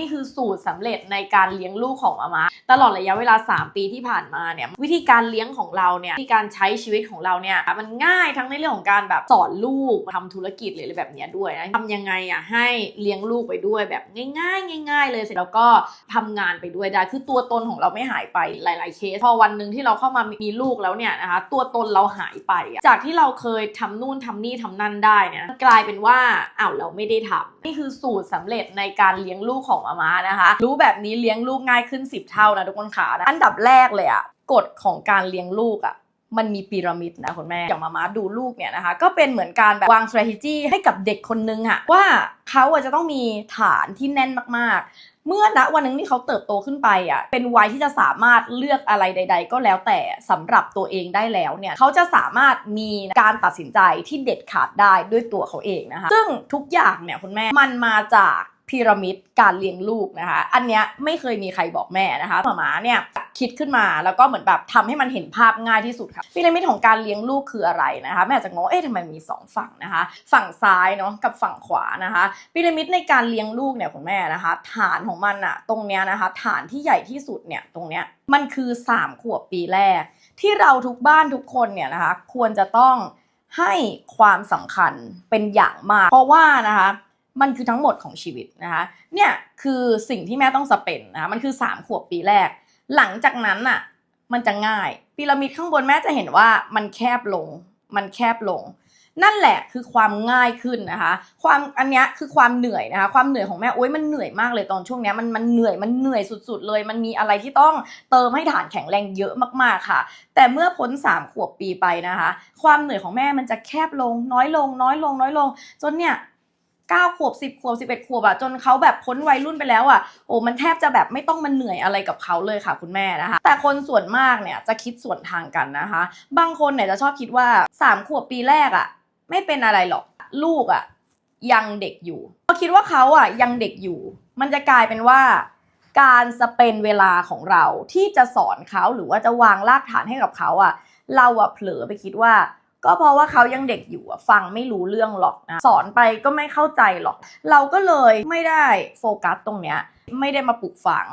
นี่คือสูตรสำเร็จในการเลี้ยงลูกของมามาตลอดระยะเวลา 3 ปีที่ผ่านมาเนี่ยวิธีการเลี้ยงของเราเนี่ยวิธีการใช้ชีวิตของเราเนี่ยมันง่ายทั้งในเรื่องของการแบบสอนลูกทำธุรกิจหรืออะไรแบบเนี้ยด้วยนะทำยังไงอะให้เลี้ยงลูกไปด้วยแบบง่ายๆ ง่าย ๆ เลยเสร็จแล้วก็ทำงานไปด้วยได้คือตัวตนของเราไม่หายไปหลายๆเคสพอวันหนึ่งที่เราเข้ามามีลูกแล้วเนี่ยนะคะตัวตนเราหายไป จากที่เราเคยทำนู่นทำนี่ทำนั่นได้เนี่ยกลายเป็นว่าอ้าวเราไม่ได้ทำนี่คือสูตรสำเร็จในการเลี้ยงลูกของมามานะคะ รู้แบบนี้เลี้ยงลูกง่ายขึ้น 10 เท่านะทุกคนขานะอันดับแรกเลยอะกฎของการเลี้ยงลูกอะมันมีพีระมิดนะคุณแม่ อย่างมามาดูลูกเนี่ยนะคะ ก็เป็นเหมือนการแบบวาง strategy ให้กับเด็กคนนึงอะว่าเขาอะจะต้องมีฐานที่แน่นมากๆ เมื่อณวันหนึงที่เขาเติบโตขึ้นไปอะเป็นวัยที่จะสามารถเลือกอะไรใด ๆ ก็แล้วแต่สำหรับตัวเองได้แล้วเนี่ยเขาจะสามารถมีการตัดสินใจที่เด็ดขาดได้ด้วยตัวเขาเองนะคะ ซึ่งทุกอย่างเนี่ยคุณแม่มันมาจาก พีระมิดการเลี้ยงลูกนะคะ อันเนี้ยไม่เคยมีใครบอกแม่นะคะหมามาเนี่ยคิดขึ้นมาแล้วก็เหมือนแบบทำให้มันเห็นภาพง่ายที่สุดค่ะพีระมิดของการเลี้ยงลูกคืออะไรนะคะแม่อาจจะงงเอ๊ะทำไมมีสองฝั่งนะคะ ฝั่งซ้ายเนาะกับฝั่งขวานะคะพีระมิดในการเลี้ยงลูกเนี่ยคุณแม่นะคะ ฐานของมันอะตรงเนี้ยนะคะ ฐานที่ใหญ่ที่สุดเนี่ยตรงเนี้ยมันคือ 3 ขวบปีแรก ที่เราทุกบ้านทุกคนเนี่ยนะคะ ควรจะต้องให้ความสำคัญเป็นอย่างมาก เพราะว่านะคะ มันคือทั้งหมดของชีวิตนะคะเนี่ยคือสิ่งที่แม่ต้องสเปนนะคะมันคือ 3 ขวบปีแรก หลังจากนั้นน่ะมันจะง่ายพีระมิดข้างบนแม่จะเห็นว่ามันแคบลง มันแคบลง นั่นแหละคือความง่ายขึ้นนะคะ ความอันนี้คือความเหนื่อยนะคะ ความเหนื่อยของแม่โอ๊ยมันเหนื่อยมากเลยตอนช่วงนี้มันมันเหนื่อยมันเหนื่อยสุด ๆ เลย มันมีอะไรที่ต้องเติมให้ฐานแข็งแรงเยอะมากๆค่ะ แต่เมื่อพ้น3ขวบปีไปนะคะ ความเหนื่อยของแม่มันจะแคบลง น้อยลง น้อยลง น้อยลง จนเนี่ย เก้าขวบสิบขวบสิบเอ็ดขวบอะจนเขาแบบพ้นวัยรุ่นไปแล้วอะโอ้มันแทบจะแบบไม่ต้องมันเหนื่อยอะไรกับเขาเลยค่ะคุณแม่นะคะ แต่คนส่วนมากเนี่ยจะคิดส่วนทางกันนะคะ บางคนเนี่ยจะชอบคิดว่าสามขวบปีแรกอะไม่เป็นอะไรหรอกลูกอะยังเด็กอยู่เขาคิดว่าเขาอะยังเด็กอยู่ มันจะกลายเป็นว่าการสเปนเวลาของเราที่จะสอนเขาหรือว่าจะวางรากฐานให้กับเขาอะเราอะเผลอไปคิดว่า ก็เพราะว่าเขายังเด็กอยู่ฟังไม่รู้เรื่องหรอกนะสอนไปก็ไม่เข้าใจหรอก เราก็เลยไม่ได้โฟกัสตรงเนี้ยไม่ได้มาปลูกฝัง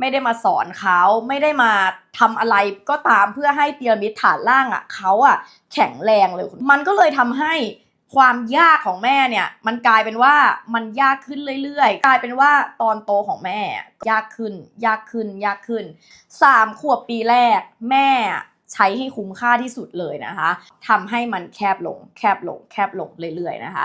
ไม่ได้มาสอนเขาไม่ได้มาทำอะไรก็ตามเพื่อให้พีระมิดฐานล่างอะเขาอะแข็งแรงเลยมันก็เลยทำให้ความยากของแม่เนี่ย มันกลายเป็นว่ามันยากขึ้นเรื่อยๆ กลายเป็นว่าตอนโตของแม่ ยากขึ้น ยากขึ้น ยากขึ้นสามขวบปีแรก แม่ ใช้ให้คุ้มค่าที่สุดเลยนะคะทำให้มันแคบลงแคบลงแคบลงเรื่อยๆนะคะ